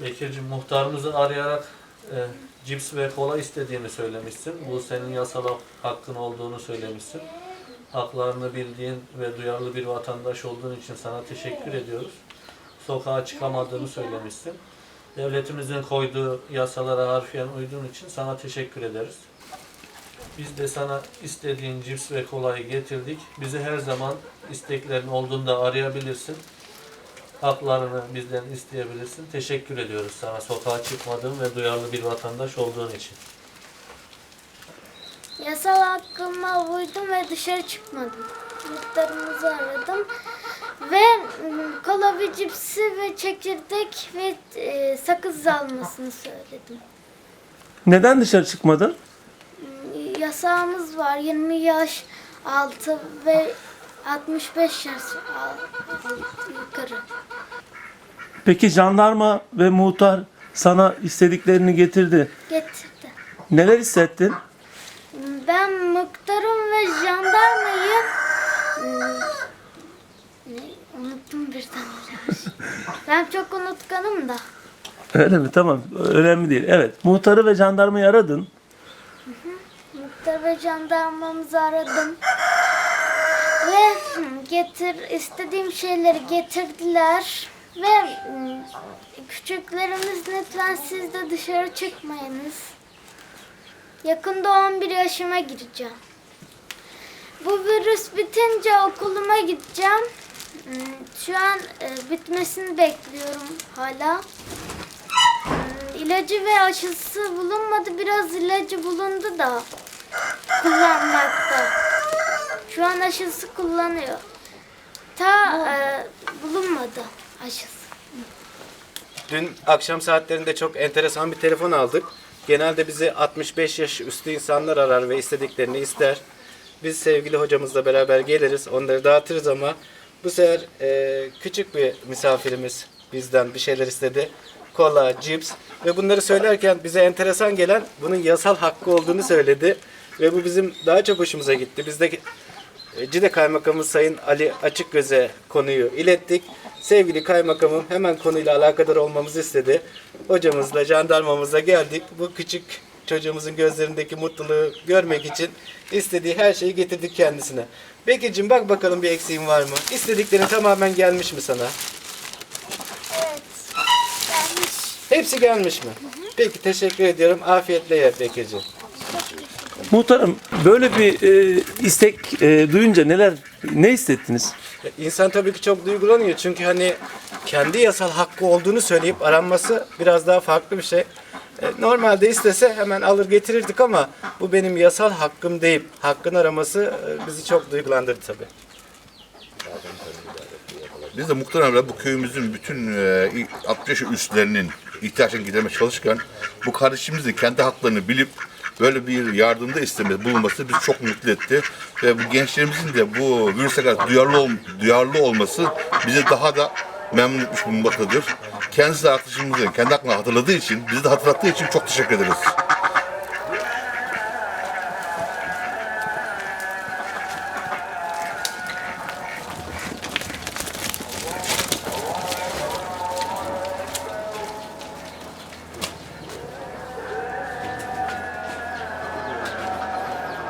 Bekir'cim muhtarımızı arayarak e, cips ve kola istediğini söylemişsin. Bu senin yasal hak- hakkın olduğunu söylemişsin. Haklarını bildiğin ve duyarlı bir vatandaş olduğun için sana teşekkür ediyoruz. Sokağa çıkamadığını söylemişsin. Devletimizin koyduğu yasalara harfiyen uyduğun için sana teşekkür ederiz. Biz de sana istediğin cips ve kolayı getirdik. Bizi her zaman isteklerin olduğunda arayabilirsin. Haklarını bizden isteyebilirsin. Teşekkür ediyoruz sana sokağa çıkmadığın ve duyarlı bir vatandaş olduğun için. Yasal hakkıma uydum ve dışarı çıkmadım. Muhtarımızı aradım. Ve mm, kola ve cipsi ve çekirdek ve e, sakız almasını söyledim. Neden dışarı çıkmadın? Yasağımız var 20 yaş altı ve 65 yaş yukarı. Peki jandarma ve muhtar sana istediklerini getirdi. Getirdi. Neler hissettin? Ben muhtarım ve jandarmayı hmm, unuttum birden. ben çok unutkanım da. Öyle mi? Tamam. Önemli değil. Evet. Muhtarı ve jandarmayı aradın. Muhtar ve jandarmamızı aradım. Getir istediğim şeyleri getirdiler. Ve küçüklerimiz lütfen siz de dışarı çıkmayınız. Yakında 11 yaşıma gireceğim. Bu virüs bitince okuluma gideceğim. Şu an e, bitmesini bekliyorum hala. İlacı ve aşısı bulunmadı. Biraz ilacı bulundu da kullanmakta. Şu an aşısı kullanıyor. Ta e, bulunmadı aşısı. Dün akşam saatlerinde çok enteresan bir telefon aldık. Genelde bizi 65 yaş üstü insanlar arar ve istediklerini ister. Biz sevgili hocamızla beraber geliriz, onları dağıtırız ama bu sefer e, küçük bir misafirimiz bizden bir şeyler istedi. Kola, cips ve bunları söylerken bize enteresan gelen bunun yasal hakkı olduğunu söyledi. Ve bu bizim daha çok hoşumuza gitti. Biz de Cide Kaymakamımız Sayın Ali Açıkgöz'e konuyu ilettik. Sevgili kaymakamım hemen konuyla alakadar olmamızı istedi. Hocamızla, jandarmamızla geldik. Bu küçük çocuğumuzun gözlerindeki mutluluğu görmek için istediği her şeyi getirdik kendisine. Bekir'cim bak bakalım bir eksiğin var mı? İstediklerin tamamen gelmiş mi sana? Evet. Gelmiş. Hepsi gelmiş mi? Peki teşekkür ediyorum. Afiyetle ye Bekir'cim. Muhtarım böyle bir e, istek e, duyunca neler ne hissettiniz? İnsan tabii ki çok duygulanıyor çünkü hani kendi yasal hakkı olduğunu söyleyip aranması biraz daha farklı bir şey. E, Normalde istese hemen alır getirirdik ama bu benim yasal hakkım deyip hakkını araması e, bizi çok duygulandırdı tabii. Biz de muhtemelen bu köyümüzün bütün e, 60 yaş üstlerinin ihtiyaçlarını gidermeye çalışırken bu kardeşimizin kendi haklarını bilip böyle bir yardımda istemesi, bulunması bizi çok mutlu etti. Ve bu gençlerimizin de bu virüse karşı duyarlı, ol- duyarlı olması bizi daha da memnun etmiş bulunmaktadır. Kendisi de arkadaşımızın kendi aklına hatırladığı için, bizi de hatırlattığı için çok teşekkür ederiz.